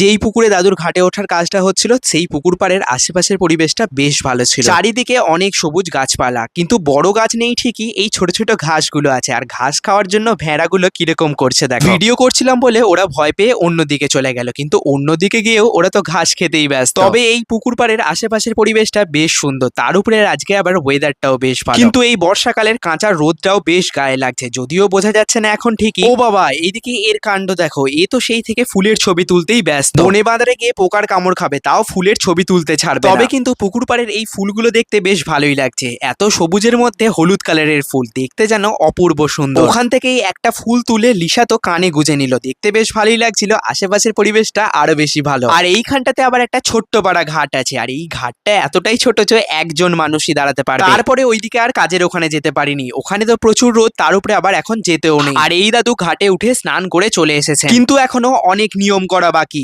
যেই পুকুরে দাদুর ঘাটে ওঠার কাজটা হচ্ছিল সেই পুকুর পাড়ের আশেপাশের পরিবেশটা বেশ ভালো ছিল। চারিদিকে অনেক সবুজ গাছপালা কিন্তু বড় গাছ নেই ঠিকই এই ছোট ছোট ঘাসগুলো আছে। আর ঘাস খাওয়ার জন্য ভেড়াগুলো কীরকম করছে দেখো। ভিডিও করছিলাম বলে ওরা ভয় পেয়ে অন্যদিকে চলে গেল কিন্তু অন্যদিকে গিয়েও ওরা তো ঘাস খেতেই ব্যস্ত। তবে এই পুকুর পাড়ের আশেপাশের পরিবেশটা বেশ সুন্দর। তার উপরে আজকে আবার ওয়েদারটাও বেশ ভালো। কিন্তু এই বর্ষাকালের কাঁচা রোদটাও বেশ গায়ে লাগছে যদিও বোঝা যাচ্ছে না এখন ঠিকই। ও বাবা এইদিকে এর কাণ্ড দেখো এ তো সেই থেকে ফুলের ছবি তুলতেই ব্যস্ত। বনে বাঁধারে গিয়ে পোকার কামড় খাবে তাও ফুলের ছবি তুলতে ছাড়বে তবে কিন্তু পুকুর পাড়ের এই ফুলগুলো দেখতে বেশ ভালোই লাগছে। এত সবুজের মধ্যে হলুদ কালারের ফুল দেখতে যেন অপূর্ব সুন্দর। ওখান থেকেই একটা ফুল তুলে লিসা তো কানে গুজে নিল দেখতে বেশ ভালোই লাগছিল আশেপাশের পরিবেশটা আরও বেশি ভালো। আর এইখানটাতে আবার একটা ছোট্ট পাড়া ঘাট আছে আর এই ঘাটটা এতটাই ছোট যে একজন মানুষই দাঁড়াতে পারবে। তারপরে ওইদিকে আর কাজের ওখানে যেতে পারিনি ওখানে তো প্রচুর রোদ তার উপরে আবার এখন যেতেও নেই। আর এই দাদু ঘাটে উঠে স্নান করে চলে এসেছে কিন্তু এখনও অনেক নিয়ম করা বাকি।